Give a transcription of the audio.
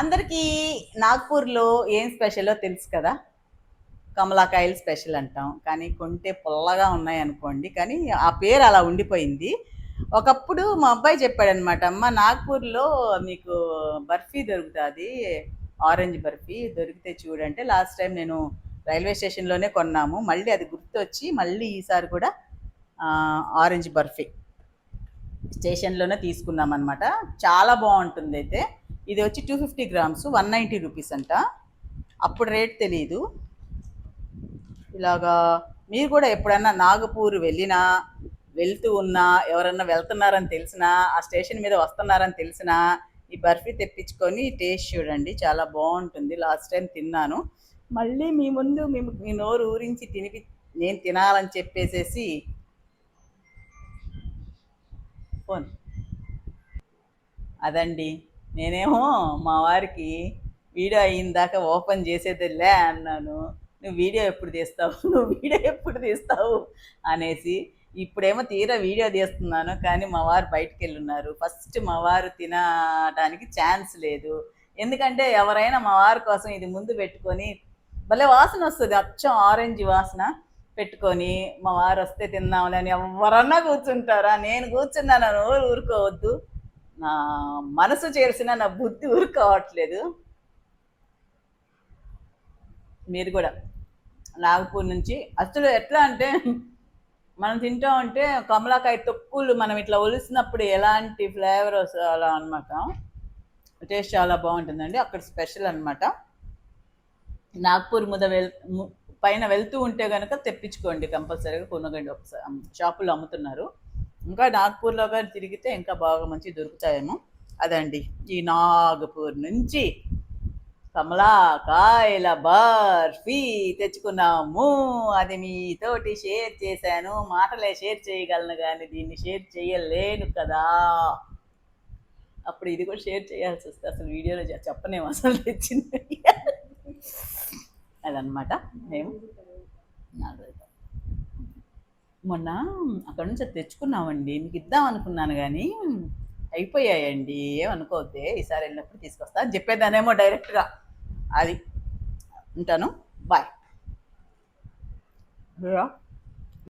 అందరికీ నాగ్పూర్లో ఏం స్పెషలో తెలుసు కదా? కమలాకాయలు స్పెషల్ అంటాం. కానీ కొంటే పుల్లగా ఉన్నాయి అనుకోండి. కానీ ఆ పేరు అలా ఉండిపోయింది. ఒకప్పుడు మా అబ్బాయి చెప్పాడనమాట అమ్మ నాగ్పూర్లో మీకు బర్ఫీ దొరుకుతుంది. ఆరెంజ్ బర్ఫీ దొరికితే చూడంటే లాస్ట్ టైం నేను రైల్వే స్టేషన్లోనే కొన్నాము. మళ్ళీ అది గుర్తొచ్చి మళ్ళీ ఈసారి కూడా ఆరెంజ్ బర్ఫీ స్టేషన్లోనే తీసుకున్నాం అనమాట చాలా బాగుంటుంది అయితే ఇది వచ్చి two fifty grams one ninety rupees అంట. అప్పుడు రేట్ తెలియదు ఇలాగా మీరు కూడా ఎప్పుడన్నా నాగపూర్ వెళ్ళినా వెళ్తూ ఉన్నా ఎవరన్నా వెళ్తున్నారని తెలిసినా ఆ స్టేషన్ మీద వస్తున్నారని తెలిసినా ఈ బర్ఫీ తెప్పించుకొని టేస్ట్ చూడండి. చాలా బాగుంటుంది. లాస్ట్ టైం తిన్నాను. మళ్ళీ మీ ముందు మేము మీ నోరు ఊరించి తినిపి నేను తినాలని చెప్పేసేసి ఫోన్. అదండి. నేనేమో మా వారికి వీడియో అయిన దాకా ఓపెన్ చేసేదిలే అన్నాను. నువ్వు వీడియో ఎప్పుడు తీస్తావు? నువ్వు వీడియో ఎప్పుడు తీస్తావు? అనేసి ఇప్పుడేమో తీరా వీడియో తీస్తున్నాను. కానీ మా వారు బయటికి వెళ్ళున్నారు ఫస్ట్ మా వారు తినడానికి ఛాన్స్ లేదు. ఎందుకంటే ఎవరైనా మా వారి కోసం ఇది ముందు పెట్టుకొని భలే వాసన వస్తుంది. అచ్చం ఆరెంజ్ వాసన పెట్టుకొని మా వారు వస్తే తిందాంలే అని ఎవరన్నా కూర్చుంటారా? నేను కూర్చున్నాను ఊరు ఊరుకోవద్దు. నా మనసు చేసిన నా బుద్ధి ఊరుకోవట్లేదు. మీరు కూడా. నాగపూర్ నుంచి అసలు ఎట్లా అంటే మనం తింటా ఉంటే కమలాకాయ తొక్కులు మనం ఇట్లా ఒలిసినప్పుడు ఎలాంటి ఫ్లేవర్ అలా అనమాట టేస్ట్ చాలా బాగుంటుందండి. అక్కడ స్పెషల్ అనమాట నాగ్పూర్ ముద వెల్ పైన వెళ్తూ ఉంటే కనుక తెప్పించుకోండి కంపల్సరీగా. కొనగండి ఒకసారి షాపులో అమ్ముతున్నారు. ఇంకా నాగ్పూర్లో కానీ తిరిగితే ఇంకా బాగా మంచి దొరుకుతాయేమో. అదండి. ఈ నాగపూర్ నుంచి కమలాకాయల బర్ఫీ తెచ్చుకున్నాము. అది మీతోటి షేర్ చేశాను. మాటలే షేర్ చేయగలను కానీ దీన్ని షేర్ చేయలేను కదా. అప్పుడు ఇది కూడా షేర్ చేయాల్సి వస్తే అసలు వీడియోలో చెప్పలేము అసలు తెచ్చింది. అదనమాట మేము మొన్న అక్కడ నుంచి అది తెచ్చుకున్నామండి. మీకు ఇద్దాం అనుకున్నాను కానీ అయిపోయాయండి. ఏమనుకోవద్దే ఈసారి వెళ్ళినప్పుడు తీసుకొస్తా అని చెప్పేదానేమో డైరెక్ట్గా. అది. ఉంటాను. బాయ్.